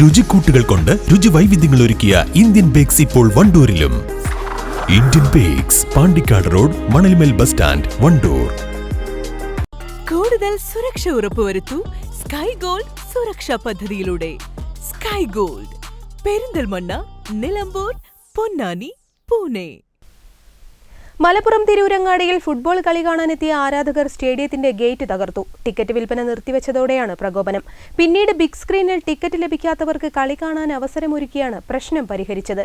രുചിക്കൂട്ടുകൾ കൊണ്ട് രുചി വൈവിധ്യങ്ങൾ ഒരുക്കിയ ഇന്ത്യൻ ബേക്സ് ഇപ്പോൾ വണ്ടൂരിലും. Indian Bakes Pandikkad road Manalmel bus stand Wandoor. കൂടുതൽ സുരക്ഷ ഉറപ്പുവരുത്തൂ സ്കൈ ഗോൾഡ് സുരക്ഷാ പദ്ധതിയിലൂടെ. Sky Gold Perinthalmanna Nilambur Ponnani Pune. Malappuram തിരൂരങ്ങാടിയിൽ ഫുട്ബോൾ കളി കാണാനെത്തിയ ആരാധകർ സ്റ്റേഡിയത്തിന്റെ ഗേറ്റ് തകർത്തു. ടിക്കറ്റ് വിൽപ്പന നിർത്തിവെച്ചതോടെയാണ് പ്രകോപനം. പിന്നീട് ബിഗ് സ്ക്രീനിൽ ടിക്കറ്റ് ലഭിക്കാത്തവർക്ക് കളി കാണാൻ അവസരമൊരുക്കിയാണ് പ്രശ്നം പരിഹരിച്ചത്.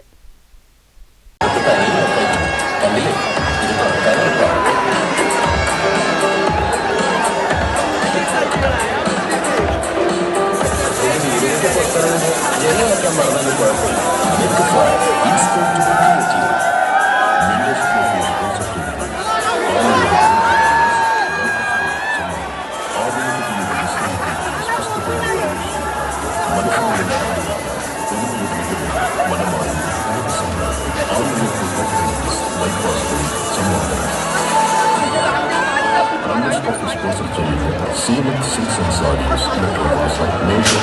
സീമത് സിൽക്സ് സാരീസ് മെട്രോമാസ മേജർ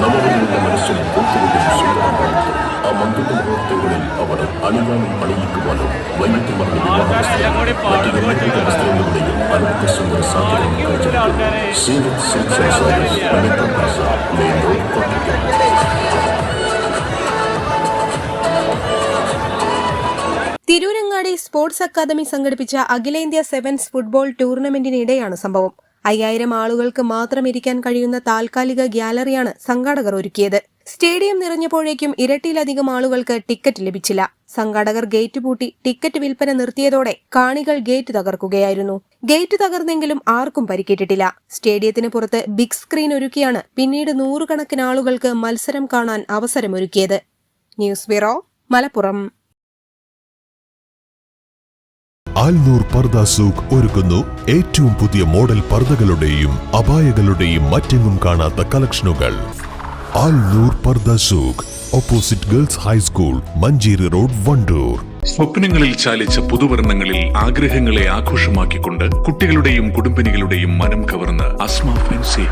നവവധുവിന്റെ മനസ്സിൽ പൂത്തുവിടും സുന്ദരമായിട്ട് ആ മന്ത്രിത മുഹൂർത്തങ്ങളിൽ അവർ അണിയാനും അണിയിക്കുവാനും വൈകിട്ട് മറന്ന വിവാഹവസ്ത്രം മറ്റു സുന്ദര തിരൂരങ്ങാടി സ്പോർട്സ് അക്കാദമി സംഘടിപ്പിച്ച അഖിലേന്ത്യാ സെവൻസ് ഫുട്ബോൾ ടൂർണമെന്റിനിടെയാണ് സംഭവം. അയ്യായിരം ആളുകൾക്ക് മാത്രം ഇരിക്കാൻ കഴിയുന്ന താൽക്കാലിക ഗ്യാലറിയാണ് സംഘാടകർ ഒരുക്കിയത്. സ്റ്റേഡിയം നിറഞ്ഞപ്പോഴേക്കും ഇരട്ടിയിലധികം ആളുകൾക്ക് ടിക്കറ്റ് ലഭിച്ചില്ല. സംഘാടകർ ഗേറ്റ് പൂട്ടി ടിക്കറ്റ് വിൽപ്പന നിർത്തിയതോടെ കാണികൾ ഗേറ്റ് തകർക്കുകയായിരുന്നു. ഗേറ്റ് തകർന്നെങ്കിലും ആർക്കും പരിക്കേറ്റിട്ടില്ല. സ്റ്റേഡിയത്തിന് പുറത്ത് ബിഗ് സ്ക്രീൻ ഒരുക്കിയാണ് പിന്നീട് നൂറുകണക്കിന് ആളുകൾക്ക് മത്സരം കാണാൻ അവസരമൊരുക്കിയത്. News bureau Malappuram. ആൽനൂർ പർദ സൂഖ് ഒരുക്കുന്നു. ഏറ്റവും പുതിയ മോഡൽ പർദകളുടെയും അപായകളുടെയും മറ്റെങ്ങും കാണാത്ത കളക്ഷനുകൾ. Alnoor Pardha Souq opposite girls high school Manjeri road Wandoor. സ്വപ്നങ്ങളിൽ ചാലിച്ച പുതുവർണങ്ങളിൽ ആഗ്രഹങ്ങളെ ആഘോഷമാക്കിക്കൊണ്ട് കുട്ടികളുടെയും കുടുംബിനികളുടെയും മനം കവർന്ന് Asma fancy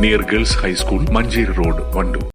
near girls high school Manjeri road Wandoor.